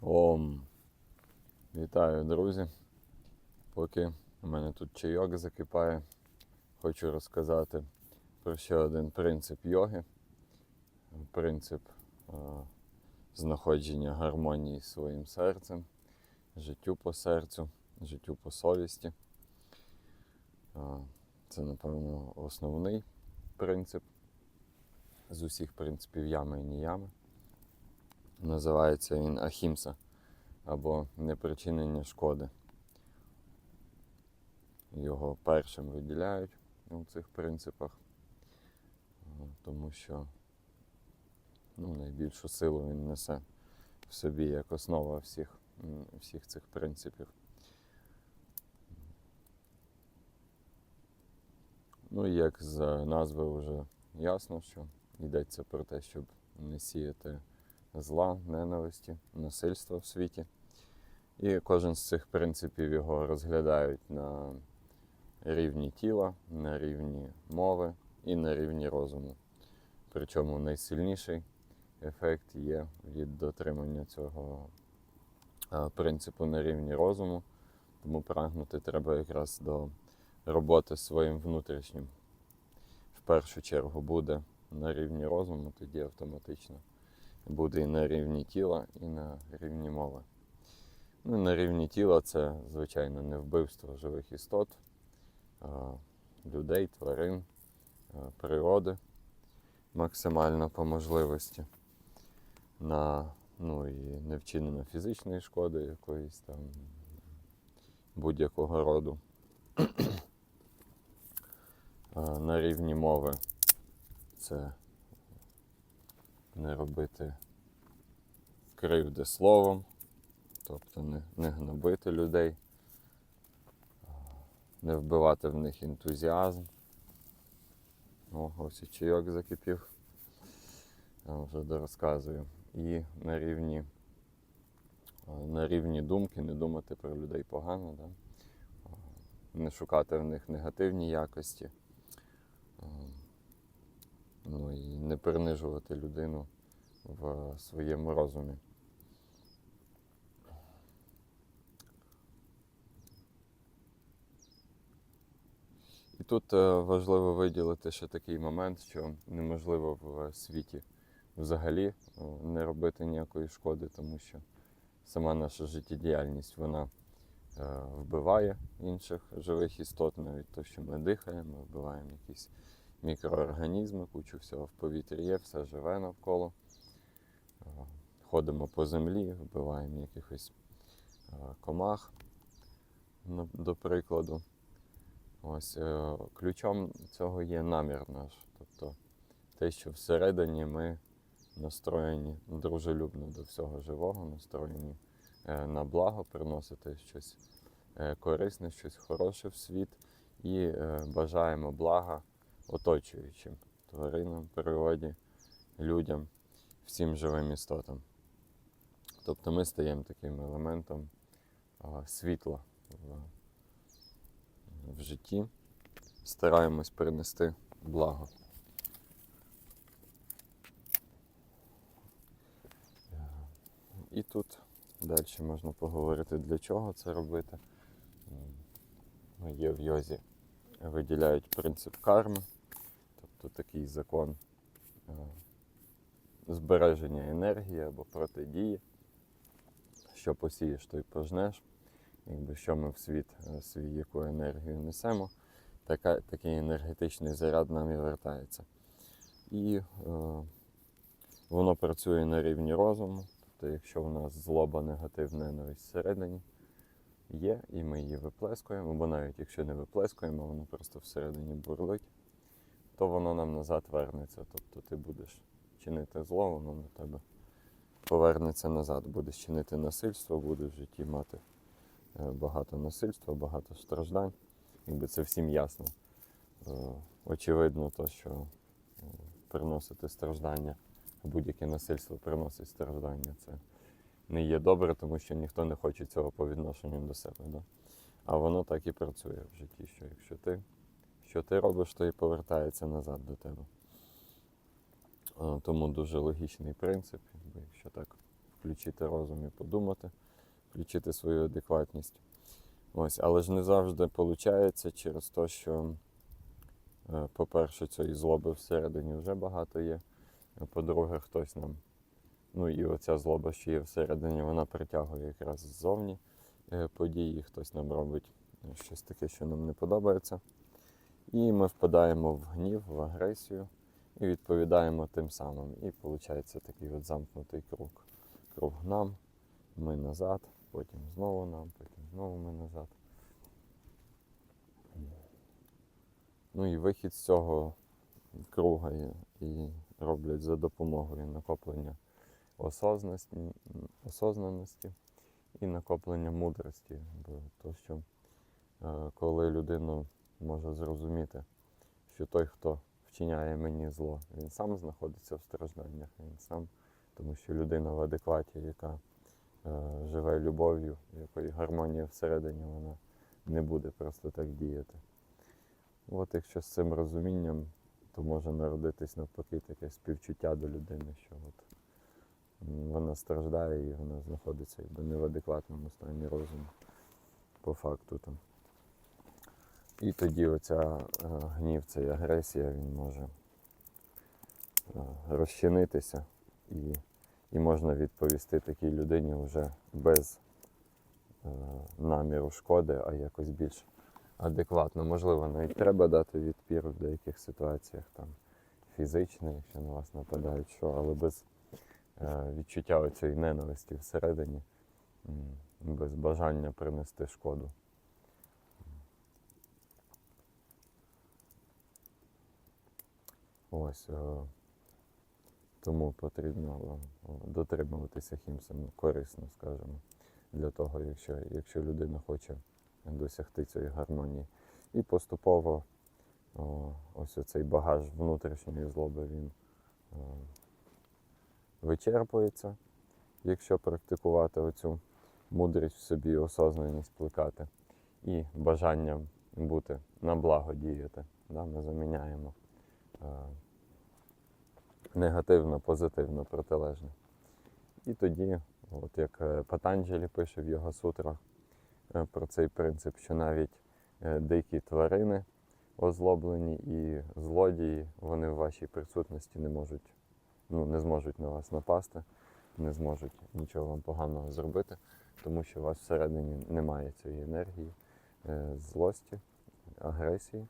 Ом. Вітаю, друзі. Поки у мене тут чайок закипає, хочу розказати про ще один принцип йоги. Принцип е, знаходження гармонії своїм серцем, життю по серцю, життю по совісті. Е, Це, напевно, основний принцип з усіх принципів ями і ніями. Називається він Ахімса або непричинення шкоди. Його першим виділяють у цих принципах, тому що ну, найбільшу силу він несе в собі як основа всіх, всіх цих принципів. Ну і як з назви вже ясно, що йдеться про те, щоб не сіяти зла, ненависті, насильства в світі. І кожен з цих принципів його розглядають на рівні тіла, на рівні мови і на рівні розуму. Причому найсильніший ефект є від дотримання цього принципу на рівні розуму, тому прагнути треба якраз до роботи своїм внутрішнім. В першу чергу буде на рівні розуму, тоді автоматично буде і на рівні тіла, і на рівні мови. Ну, на рівні тіла це, звичайно, не вбивство живих істот, людей, тварин, природи максимально по можливості. На, ну, і не вчинено фізичної шкоди якоїсь там будь-якого роду. На рівні мови це не робити кривди словом, тобто не, не гнобити людей, не вбивати в них ентузіазм. О, ось і чайок закипів. Я вже дорозказую. І на рівні, на рівні думки не думати про людей погано, да? Не шукати в них негативні якості. Ну і не принижувати людину в своєму розумі. І тут е, важливо виділити ще такий момент, що неможливо в світі взагалі е, не робити ніякої шкоди, тому що сама наша життєдіяльність вона е, вбиває інших живих істот, навіть те, що ми дихаємо, вбиваємо якісь мікроорганізми, кучу всього в повітрі є, все живе навколо. Е, Ходимо по землі, вбиваємо якихось е, комах, до прикладу. Ось е, ключом цього є намір наш. Тобто те, що всередині ми настроєні дружелюбно до всього живого, настроєні на благо, приносити щось корисне, щось хороше в світ і бажаємо блага оточуючим тваринам, природі, людям, всім живим істотам. Тобто ми стаємо таким елементом а, світла в, в житті, стараємось принести благо. І тут далі можна поговорити, для чого це робити. Є в йозі виділяють принцип карми, тобто такий закон е, збереження енергії або протидії. Що посієш, то й пожнеш. Якби що ми в світ е, свій яку енергію несемо, така, такий енергетичний заряд нам і вертається. І е, воно працює на рівні розуму. Тобто, якщо в нас злоба, негатив, ненависть всередині є, і ми її виплескуємо, або навіть якщо не виплескуємо, воно просто всередині бурлить, то воно нам назад вернеться. Тобто ти будеш чинити зло, воно на тебе повернеться назад. Будеш чинити насильство, будеш в житті мати е, багато насильства, багато страждань. Якби це всім ясно. Е, Очевидно, то, що е, приносити страждання, будь-яке насильство приносить страждання. Це не є добре, тому що ніхто не хоче цього по відношенню до себе. Да? А воно так і працює в житті, що якщо ти, що ти робиш, то і повертається назад до тебе. Тому дуже логічний принцип, якщо так включити розум і подумати, включити свою адекватність. Ось, але ж не завжди виходить через те, що, е, по-перше, цієї злоби всередині вже багато є. По-друге, хтось нам, ну і оця злоба, що є всередині, вона притягує якраз ззовні е, події, хтось нам робить е, щось таке, що нам не подобається. І ми впадаємо в гнів, в агресію і відповідаємо тим самим. І виходить такий от замкнутий круг. Круг нам, ми назад, потім знову нам, потім знову ми назад. Ну і вихід з цього круга і, роблять за допомогою накоплення осознаності, осознаності і накоплення мудрості. Бо то, що е, коли людина може зрозуміти, що той, хто вчиняє мені зло, він сам знаходиться в стражданнях, він сам, тому що людина в адекваті, яка е, живе любов'ю, якої гармонія всередині, вона не буде просто так діяти. От якщо з цим розумінням, то може народитись навпаки таке співчуття до людини, що от вона страждає і вона знаходиться якби не в адекватному стані розуму по факту там. І тоді оця е, гнів, ця агресія, він може е, розчинитися і, і можна відповісти такій людині вже без е, наміру шкоди, а якось більш адекватно. Можливо, навіть треба дати відпір в деяких ситуаціях, там фізичний, якщо на вас нападають, що, але без відчуття оцієї ненависті всередині, без бажання принести шкоду. Ось. е, Тому потрібно е, дотримуватися хімсами корисно, скажімо, для того, якщо, якщо людина хоче досягти цієї гармонії. І поступово о, ось оцей багаж внутрішньої злоби він е, вичерпується, якщо практикувати оцю мудрість в собі, осознаність плекати і бажанням бути на благо діяти. Да? Ми заміняємо е, негативно, позитивно, протилежне. І тоді, от як е, Патанджелі пише в його сутрах е, про цей принцип, що навіть е, дикі тварини озлоблені і злодії, вони в вашій присутності не можуть, ну, не зможуть на вас напасти, не зможуть нічого вам поганого зробити, тому що у вас всередині немає цієї енергії, е, злості, агресії,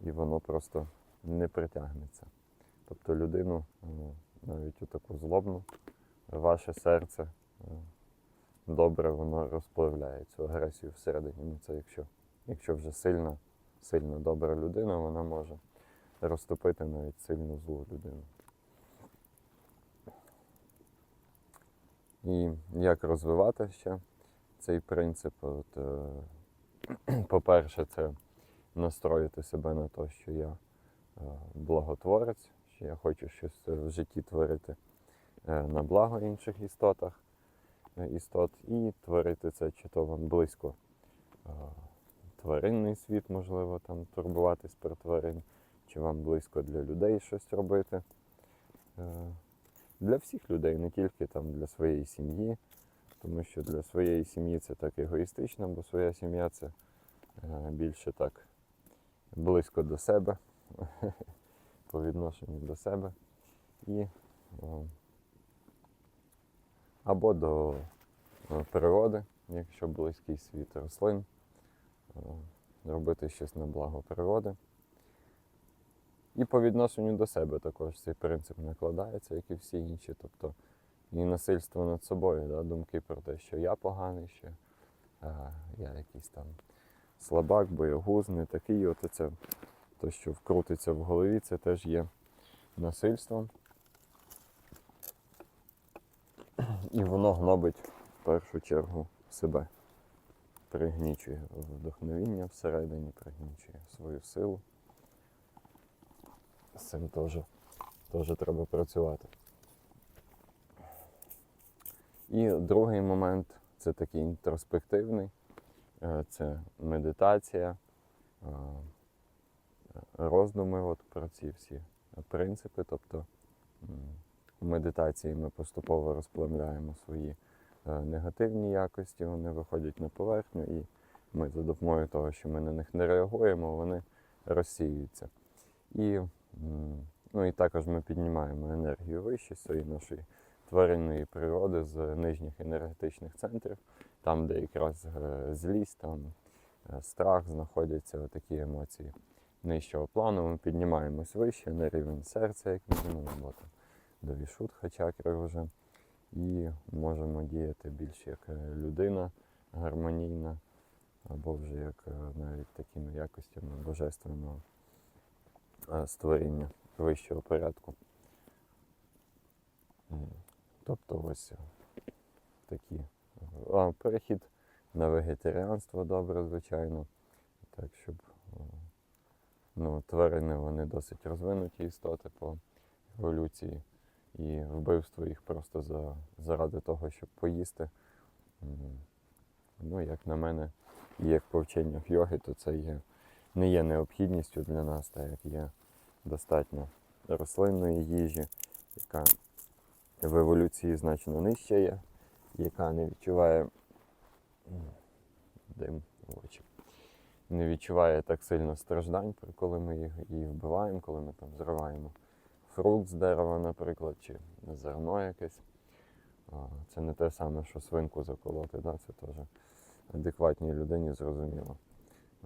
і воно просто не притягнеться. Тобто людину ну, навіть у таку злобну, ваше серце е, добре воно розпливляє цю агресію всередині. Ну, це якщо, якщо вже сильна, сильно добра людина, вона може розтопити навіть сильну злу людину. І як розвивати ще цей принцип? От, е, по-перше, це настроїти себе на те, що я благотворець, що я хочу щось в житті творити е, на благо інших істотах, е, істот, і творити це чи то вам близько е, тваринний світ, можливо, там турбуватись про тварин, чи вам близько для людей щось робити. Е, Для всіх людей, не тільки там для своєї сім'ї, тому що для своєї сім'ї це так егоїстично, бо своя сім'я це е, більше так близько до себе, по відношенню до себе. І, або до е, природи, якщо близький світ рослин, е, робити щось на благо природи. І по відношенню до себе також цей принцип накладається, як і всі інші. Тобто і насильство над собою, да, думки про те, що я поганий, що я якийсь там слабак, боягуз, не такий. От це, то, що вкрутиться в голові, це теж є насильством. І воно гнобить в першу чергу себе. Пригнічує вдохновіння всередині, пригнічує свою силу. З цим теж, теж треба працювати. І другий момент це такий інтроспективний, Е, це медитація, е, роздуми от про ці всі принципи, тобто в медитації ми поступово розплавляємо свої е, негативні якості, вони виходять на поверхню, і ми за допомогою того, що ми на них не реагуємо, вони розсіюються. І, ну, і також ми піднімаємо енергію вище цієї нашої тваринної природи з нижніх енергетичних центрів, там, де якраз е, злість, там е, страх знаходяться такі емоції нижчого плану. Ми піднімаємось вище на рівень серця, як мінімум, або до вішутха чакри вже. І можемо діяти більш як е, людина гармонійна, або вже як е, навіть такими якостями божественного е, створіння вищого порядку. Тобто ось такі. А, перехід на вегетаріанство добре, звичайно. Так, щоб ну, тварини вони досить розвинуті істоти по еволюції. І вбивство їх просто за, заради того, щоб поїсти. Ну, як на мене, і як по вченнях йоги, то це є, не є необхідністю для нас, так як є достатньо рослинної їжі, яка в еволюції значно нижча є, яка не відчуває дим в очі. Не відчуває так сильно страждань, коли ми її вбиваємо, коли ми там зриваємо фрукт з дерева, наприклад, чи зерно якесь. Це не те саме, що свинку заколоти, да? це теж адекватній людині зрозуміло.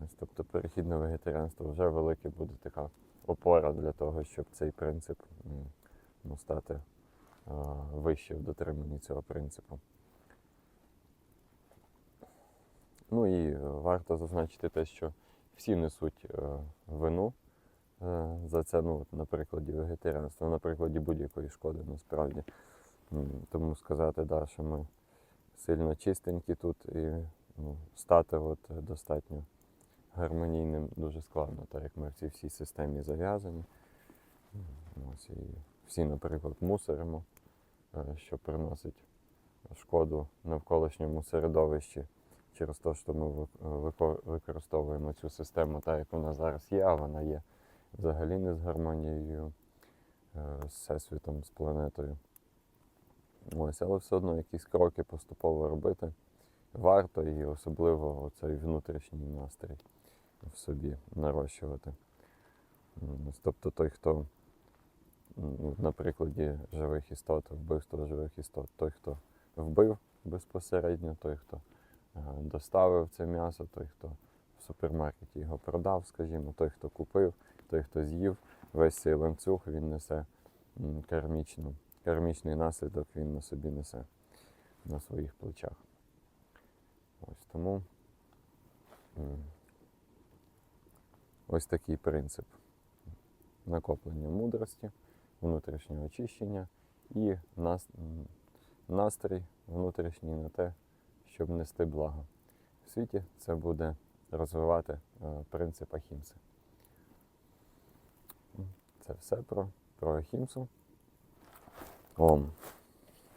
Ось, тобто перехід на вегетаріанство вже велике буде така опора для того, щоб цей принцип ну, стати вище в дотриманні цього принципу. Ну і е, варто зазначити те, що всі несуть е, вину е, за це, ну, на прикладі вегетаріанства, на прикладі будь-якої шкоди насправді. Тому сказати, да, що ми сильно чистенькі тут і ну, стати от достатньо гармонійним дуже складно, так як ми в цій всій системі зав'язані. Ось, і всі, наприклад, мусоримо, що приносить шкоду навколишньому середовищі через те, що ми використовуємо цю систему так, як вона зараз є, а вона є взагалі не з гармонією е, з всесвітом, з планетою. Ось, але все одно якісь кроки поступово робити варто і особливо цей внутрішній настрій в собі нарощувати. Тобто той, хто на прикладі живих істот, вбивство живих істот, той, хто вбив безпосередньо, той, хто е, доставив це м'ясо, той, хто в супермаркеті його продав, скажімо, той, хто купив, той, хто з'їв, весь цей ланцюг він несе кармічну, кармічний наслідок він на собі несе на своїх плечах. Ось тому ось такий принцип накоплення мудрості, внутрішнього очищення і настрій внутрішній на те, щоб нести благо. В світі це буде розвивати е, принцип Ахімси. Це все про, про Ахімсу. Ом.